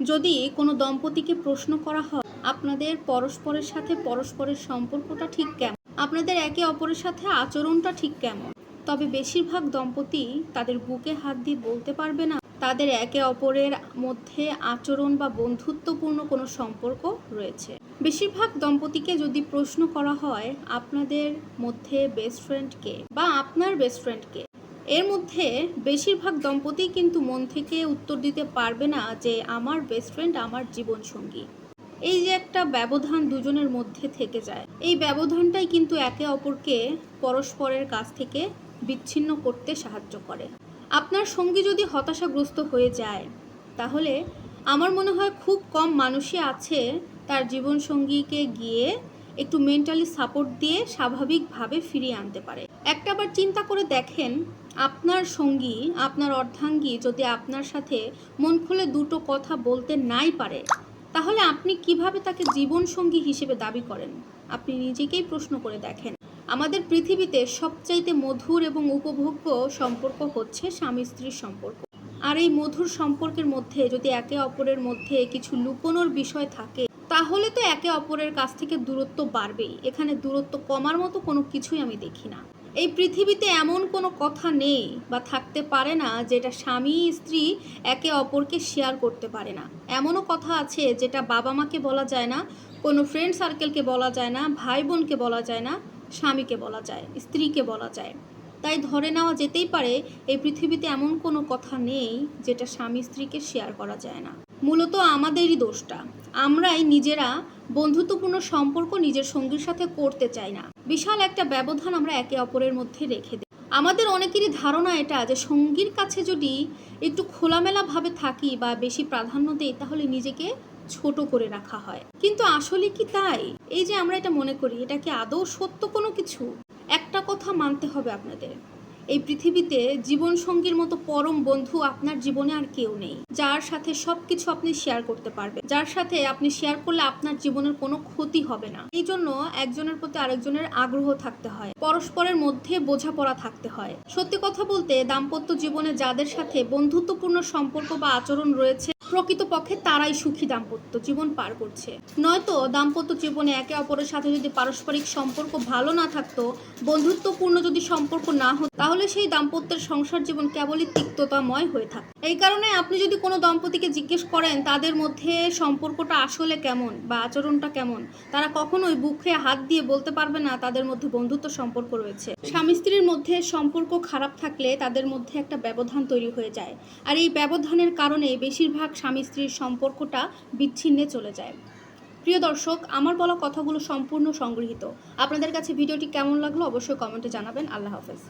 যদি কোনো দম্পতিকে প্রশ্ন করা হয়, আপনাদের পরস্পরের সাথে পরস্পরের সম্পর্কটা ঠিক কেমন? আপনাদের একে অপরের সাথে আচরণটা ঠিক কেমন? তবে বেশিরভাগ দম্পতি তাদের বুকে হাত দিয়ে বলতে পারবে না। তাদের একে অপরের মধ্যে আচরণ বা বন্ধুত্বপূর্ণ কোনো সম্পর্ক রয়েছে। বেশিরভাগ দম্পতিকে যদি প্রশ্ন করা হয়, আপনাদের মধ্যে বেস্ট ফ্রেন্ড কে বা আপনার বেস্ট ফ্রেন্ড কে এর মধ্যে বেশিরভাগ দম্পতি কিন্তু মন থেকে উত্তর দিতে পারবে না যে আমার বেস্ট ফ্রেন্ড আমার জীবনসঙ্গী। এই যে একটা ব্যবধান দুজনের মধ্যে থেকে যায়। এই ব্যবধানটাই কিন্তু একে অপরকে পরস্পরের কাছ থেকে বিচ্ছিন্ন করতে সাহায্য করে। আপনার সঙ্গী যদি হতাশাগ্রস্ত হয়ে যায়, তাহলে আমার মনে হয় খুব কম মানুষই আছে তার জীবনসঙ্গীকে গিয়ে একটু মেন্টালি সাপোর্ট দিয়ে স্বাভাবিকভাবে ফিরিয়ে আনতে পারে। একটাবার চিন্তা করে দেখেন আপনার সঙ্গী, আপনার অর্ধাঙ্গী যদি আপনার সাথে মন খুলে দুটো কথা বলতে নাই পারে, তাহলে আপনি কীভাবে তাকে জীবনসঙ্গী হিসেবে দাবি করেন? আপনি নিজেকেই প্রশ্ন করে দেখেন। আমাদের পৃথিবীতে সবচাইতে মধুর এবং উপভোগ্য সম্পর্ক হচ্ছে স্বামী স্ত্রীর সম্পর্ক। আর এই মধুর সম্পর্কের মধ্যে যদি একে অপরের মধ্যে কিছু লুকোনোর বিষয় থাকে তাহলে তো একে অপরের কাছ থেকে দূরত্ব বাড়বেই। এখানে দূরত্ব কমার মতো কোনো কিছুই আমি দেখি না। এই পৃথিবীতে এমন কোনো কথা নেই বা থাকতে পারে না যেটা স্বামী, স্ত্রী একে অপরকে শেয়ার করতে পারে না। এমনও কথা আছে যেটা বাবা মাকে বলা যায় না, কোনো ফ্রেন্ড সার্কেলকে বলা যায় না ভাই বোনকে বলা যায় না, স্বামীকে বলা যায়, স্ত্রীকে বলা যায়। তাই ধরে নেওয়া যেতেই পারে, এই পৃথিবীতে এমন কোনো কথা নেই যেটা স্বামী, স্ত্রীকে শেয়ার করা যায় না। মূলত আমাদেরই দোষটা। আমরাই নিজেরা বন্ধুত্বপূর্ণ সম্পর্ক নিজের সঙ্গীর সাথে করতে চাই না। বিশাল একটা ব্যবধান আমরা একে অপরের মধ্যে রেখে দিই। আমাদের অনেকেরই ধারণা এটা যে সঙ্গীর কাছে যদি একটু খোলামেলাভাবে থাকি বা বেশি প্রাধান্য দিই, তাহলে নিজেকে ছোট করে রাখা হয়। কিন্তু আসলে কি তাই? এই যে আমরা এটা মনে করি, এটা কি আদৌ সত্য কোনো কিছু? একটা কথা মানতে হবে আপনাদের। এই পৃথিবীতে জীবন সঙ্গীর মতো পরম বন্ধু আপনার জীবনে আর কেউ নেই। যার সাথে সবকিছু আপনি শেয়ার করতে পারবে যার সাথে আপনি শেয়ার করলে আপনার জীবনের কোনো ক্ষতি হবে না। এই জন্য একজনের প্রতি আরেকজনের আগ্রহ থাকতে হয়। পরস্পরের মধ্যে বোঝাপড়া থাকতে হয়। সত্যি কথা বলতে দাম্পত্য জীবনে যাদের সাথে বন্ধুত্বপূর্ণ সম্পর্ক বা আচরণ রয়েছে প্রকৃতপক্ষে তারাই সুখী দাম্পত্য জীবন পার করছে। নয়তো দাম্পত্য জীবনে একে অপরের সাথে যদি পারস্পরিক সম্পর্ক ভালো না থাকতো, বন্ধুত্বপূর্ণ যদি সম্পর্ক না হতো, তাহলে সেই দাম্পত্যের সংসার জীবন কেবলই তিক্ততাময় হয়ে থাকে এই কারণে আপনি যদি কোনো দম্পতিকে জিজ্ঞেস করেন, তাদের মধ্যে সম্পর্কটা আসলে কেমন বা আচরণটা কেমন, তারা কখনোই বুকে হাত দিয়ে বলতে পারবে না তাদের মধ্যে বন্ধুত্ব সম্পর্ক রয়েছে। স্বামী স্ত্রীর মধ্যে সম্পর্ক খারাপ থাকলে তাদের মধ্যে একটা ব্যবধান তৈরি হয়ে যায়। আর এই ব্যবধানের কারণে বেশিরভাগ স্বামী স্ত্রীর সম্পর্কটা বিচ্ছিন্নে চলে যায়। প্রিয় দর্শক, আমার বলা কথাগুলো সম্পূর্ণ সংগৃহীত। আপনাদের কাছে ভিডিওটি কেমন লাগল অবশ্যই কমেন্টে জানাবেন। আল্লাহ হাফেজ।